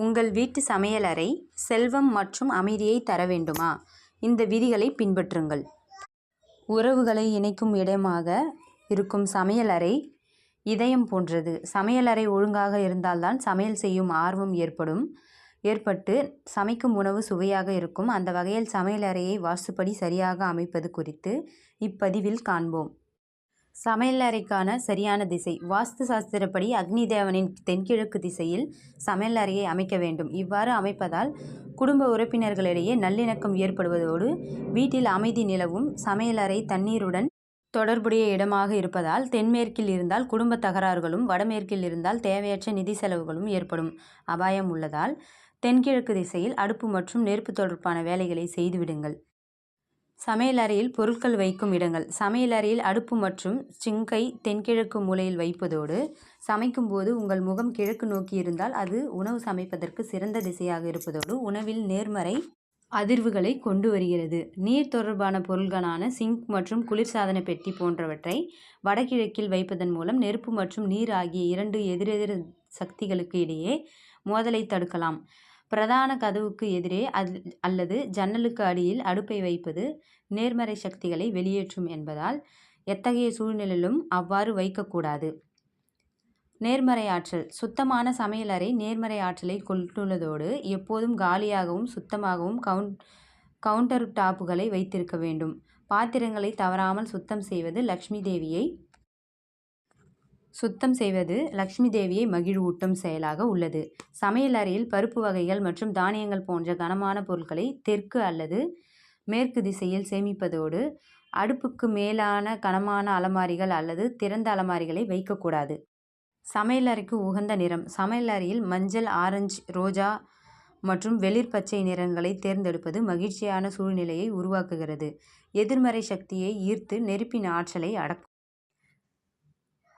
உங்கள் வீட்டு சமையலறை செல்வம் மற்றும் அமைதியை தர வேண்டுமா? இந்த விதிகளை பின்பற்றுங்கள். உறவுகளை இணைக்கும் இடமாக இருக்கும் சமையலறை இதயம் போன்றது. சமையலறை ஒழுங்காக இருந்தால்தான் சமையல் செய்யும் ஆர்வம் ஏற்படும். ஏற்பட்டு சமைக்கும் உணவு சுவையாக இருக்கும். அந்த வகையில் சமையலறையை வாசுப்படி சரியாக அமைப்பது குறித்து இப்பதிவில் காண்போம். சமையலறைக்கான சரியான திசை. வாஸ்து சாஸ்திரப்படி அக்னி தேவனின் தென்கிழக்கு திசையில் சமையலறையை அமைக்க வேண்டும். இவ்வாறு அமைப்பதால் குடும்ப உறுப்பினர்களிடையே நல்லிணக்கம் ஏற்படுவதோடு வீட்டில் அமைதி நிலவும் சமையலறை தண்ணீருடன் தொடர்புடைய இடமாக இருப்பதால் தென்மேற்கில் இருந்தால் குடும்ப தகராறுகளும் வடமேற்கில் இருந்தால் தேவையற்ற நிதி செலவுகளும் ஏற்படும் அபாயம் உள்ளதால் தென்கிழக்கு திசையில் அடுப்பு மற்றும் நெருப்பு தொடர்பான வேலைகளை செய்துவிடுங்கள். சமையலறையில் பொருட்கள் வைக்கும் இடங்கள். சமையலறையில் அடுப்பு மற்றும் சிங்கை தென்கிழக்கு மூலையில் வைப்பதோடு சமைக்கும்போது உங்கள் முகம் கிழக்கு நோக்கி இருந்தால் அது உணவு சமைப்பதற்கு சிறந்த திசையாக இருப்பதோடு உணவில் நேர்மறை அதிர்வுகளை கொண்டு வருகிறது. நீர் தொடர்பான பொருள்களான சிங்க் மற்றும் குளிர்சாதன பெட்டி போன்றவற்றை வடகிழக்கில் வைப்பதன் மூலம் நெருப்பு மற்றும் நீர் ஆகிய இரண்டு எதிரெதிர் சக்திகளுக்கு இடையே மோதலை தடுக்கலாம். பிரதான கதவுக்கு எதிரே அது அல்லது ஜன்னலுக்கு அடியில் அடுப்பை வைப்பது நேர்மறை சக்திகளை வெளியேற்றும் என்பதால் எத்தகைய சூழ்நிலையிலும் அவ்வாறு வைக்கக்கூடாது. நேர்மறை ஆற்றல். சுத்தமான சமையலறை நேர்மறை ஆற்றலை கொண்டுள்ளதோடு எப்போதும் காலியாகவும் சுத்தமாகவும் கவுண்ட் கவுண்டர் டாப்புகளை வைத்திருக்க வேண்டும். பாத்திரங்களை தவறாமல் சுத்தம் செய்வது லக்ஷ்மி தேவியை சுத்தம் செய்வது லக்ஷ்மி தேவியை மகிழ்வூட்டும் செயலாக உள்ளது. சமையலறையில் பருப்பு வகைகள் மற்றும் தானியங்கள் போன்ற கனமான பொருட்களை தெற்கு அல்லது மேற்கு திசையில் சேமிப்பதோடு அடுப்புக்கு மேலான கனமான அலமாரிகள் அல்லது திறந்த அலமாரிகளை வைக்கக்கூடாது. சமையலறைக்கு உகந்த நிறம். சமையலறையில் மஞ்சள் ஆரஞ்சு ரோஜா மற்றும் வெளிர் பச்சை நிறங்களை தேர்ந்தெடுப்பது மகிழ்ச்சியான சூழ்நிலையை உருவாக்குகிறது. எதிர்மறை சக்தியை ஈர்த்து நெருப்பின் ஆற்றலை அடக்கும்.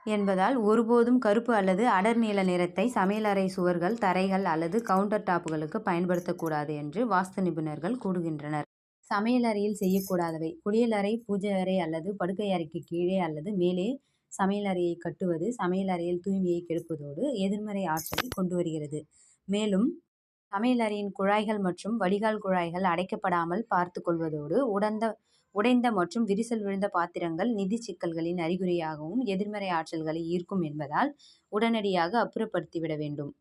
என்பதால் ஒருபோதும் கருப்பு அல்லது அடர் நீல நிறத்தை சமையலறை சுவர்கள் தரைகள் அல்லது கவுண்டர் டாப்புகளுக்கு பயன்படுத்தக்கூடாது என்று வாஸ்து நிபுணர்கள் கூறுகின்றனர். சமையலறையில் செய்யக்கூடாதவை. குளியலறை பூஜை அறை அல்லது படுக்கை அறைக்கு கீழே அல்லது மேலே சமையலறையை கட்டுவது சமையலறையில் தூய்மையை கெடுப்பதோடு எதிர்மறை ஆற்றலை கொண்டு வருகிறது. மேலும் சமையலறையின் குழாய்கள் மற்றும் வடிகால் குழாய்கள் அடைக்கப்படாமல் பார்த்து கொள்வதோடு உடந்த உடைந்த மற்றும் விரிசல் விழுந்த பாத்திரங்கள் நிதி சிக்கல்களின் அறிகுறியாகவும் எதிர்மறை ஆற்றல்களை ஈர்க்கும் என்பதால் உடனடியாக அப்புறப்படுத்திவிட வேண்டும்.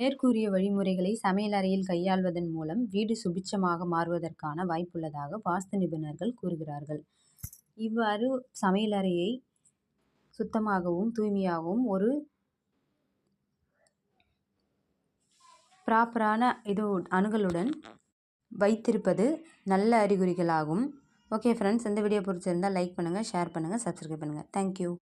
மேற்கூறிய வழிமுறைகளை சமையலறையில் கையாள்வதன் மூலம் வீடு சுபிட்சமாக மாறுவதற்கான வாய்ப்புள்ளதாக வாஸ்து நிபுணர்கள் கூறுகிறார்கள். இவ்வாறு சமையலறையை சுத்தமாகவும் தூய்மையாகவும் ஒரு ப்ராப்பரான இது அணுகளுடன் வைத்திருப்பது நல்ல அறிகுறிகளாகும். ஓகே ஃப்ரெண்ட்ஸ் இந்த வீடியோ பிடிச்சிருந்தால் லைக் பண்ணுங்கள் ஷேர் பண்ணுங்கள் சப்ஸ்கிரைப் பண்ணுங்கள் தேங்க்யூ